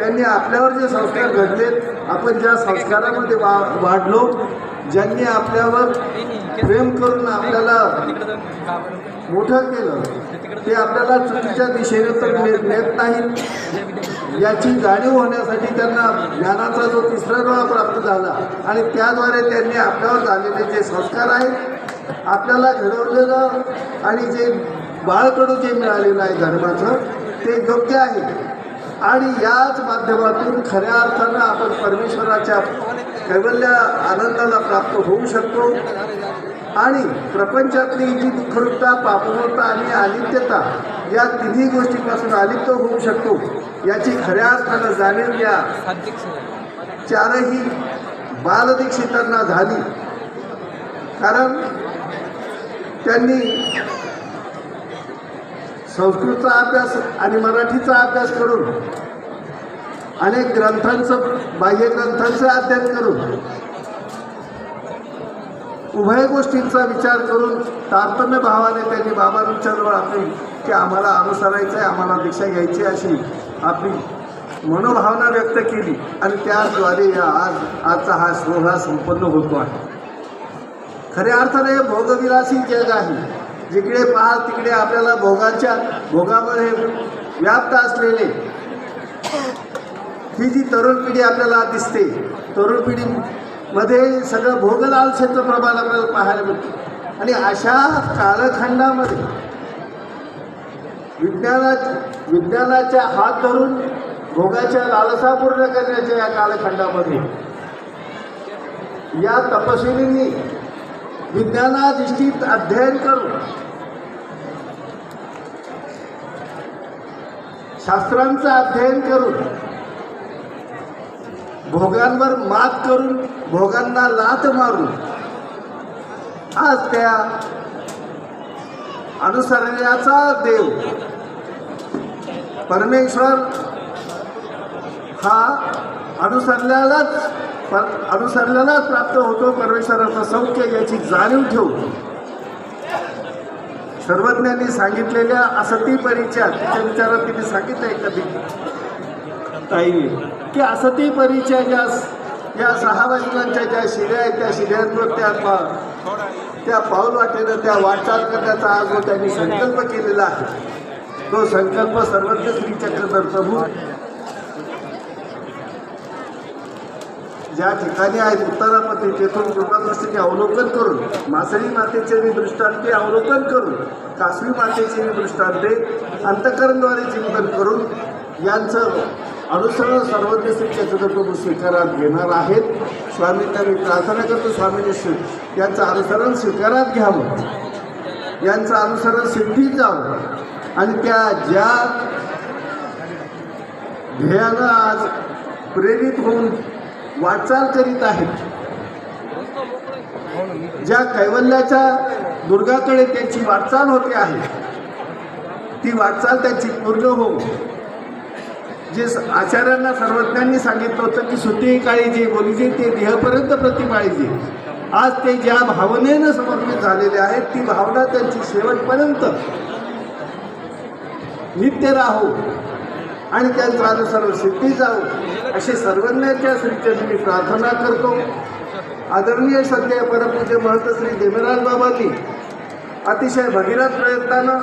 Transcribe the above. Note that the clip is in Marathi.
त्यांनी आपल्यावर जे संस्कार घडलेत आपण ज्या संस्कारामध्ये वा वाढलो ज्यांनी आपल्यावर प्रेम करून आपल्याला मोठं केलं ते आपल्याला चुकीच्या दिशेने तर नेत नाहीत. याची जाणीव होण्यासाठी त्यांना ज्ञानाचा जो तिसरा डोळा प्राप्त झाला आणि त्याद्वारे त्यांनी आपल्यावर झालेले जे संस्कार आहेत आपल्याला घडवलेलं आणि जे बाळकडू जे मिळालेलं आहे धर्माचं ते योग्य आहे. आणि याच माध्यमातून खऱ्या अर्थानं आपण परमेश्वराच्या कैवल्य आनंदाला प्राप्त होऊ शकतो. आणि प्रपंचातली जी दुःखरूपता पापरूपता आणि आलिप्यता या तिन्ही गोष्टीपासून आलिप्त होऊ शकतो याची खऱ्या अर्थानं जाणीव या चारही बालदीक्षितांना झाली. कारण त्यांनी संस्कृतचा अभ्यास आणि मराठीचा अभ्यास करून अनेक ग्रंथांचं बाह्य ग्रंथांचं अध्ययन करून उभय गोष्टींचा विचार करून तारतम्य भावाने त्यांनी बाबांच्याजवळ आपली की आम्हाला अनुसरायचं आहे आम्हाला दीक्षा घ्यायची अशी आपली मनोभावना व्यक्त केली. आणि त्याद्वारे आज आजचा हा सोहळा संपन्न होतो आहे. खऱ्या अर्थाने भोगविलासी जग आहे. जिकडे पाहाल तिकडे आपल्याला भोगाच्या हे व्याप्त असलेले. ही जी तरुण पिढी आपल्याला दिसते तरुण पिढीमध्ये सगळं भोगलालसेचं प्रमाण आपल्याला पाहायला मिळतं. आणि अशा कालखंडामध्ये विज्ञाना विज्ञानाच्या हात धरून भोगाच्या लालसा पूर्ण करण्याच्या या कालखंडामध्ये या तपशिलींनी विज्ञानाधिष्ठित अध्ययन करून शास्त्रांचं अध्ययन करून भोगांवर मात करून भोगांना लात मारून आज त्या अनुसरण्याचा देव परमेश्वर हा अनुसरल्यालाच पर अनुसरल्यालाच प्राप्त होतो. परमेश्वराचं सौख्य याची जाणीव ठेवून सर्वज्ञांनी सांगितलेल्या असती परिचयात तिच्या विचारात तिने सांगितलंय कधी ताईने की असती परिचय ज्या या सहा वैजनांच्या ज्या शिड्या आहेत त्या शिड्यांवर त्या पा- त्या पाऊल वाटेनं त्या वाटचाल करण्याचा आज जो त्यांनी संकल्प केलेला आहे. तो संकल्प सर्वज्ञ श्री चक्रधर प्रभू ज्या ठिकाणी आहेत उत्तरामध्ये तेथून कृपादृष्टीचे अवलोकन करून मासळी मातेचे मी दृष्टांते अवलोकन करून कासवी मातेचे मी दृष्टांते अंतकरणद्वारे चिंतन करून यांचं अनुसरण सर्वज्ञ श्री चक्रप्रभू स्वीकारात घेणार आहेत. स्वामींना मी प्रार्थना करतो स्वामींनी स्वी- यांचं अनुसरण स्वीकारात घ्यावं. यांचं अनुसरण सिद्धीत जावं. आणि त्या ज्या ध्येयानं आज प्रेरित होऊन वाटचाल करीत आहेत. ज्या कैवल्याच्या दुर्गाकडे त्यांची वाटचाल होते आहे ती वाटचाल त्यांची पूर्ण होऊ जे स- आचार्यांना सर्वज्ञांनी सांगितलं होतं की सुते काळी जे बोलीजे ते देहपर्यंत प्रतिमाळीजे आज ते ज्या भावनेनं समर्पित झालेले आहेत ती भावना त्यांची शेवटपर्यंत नित्य राहो. आणि त्यांचं अनुसरण सिद्धी जाऊ अशी सर्वज्ञाच्या श्रीचंद मी प्रार्थना करतो. आदरणीय सध्या परमपूज्य महंत श्री देवराज बाबांनी अतिशय भगीरथ प्रयत्नानं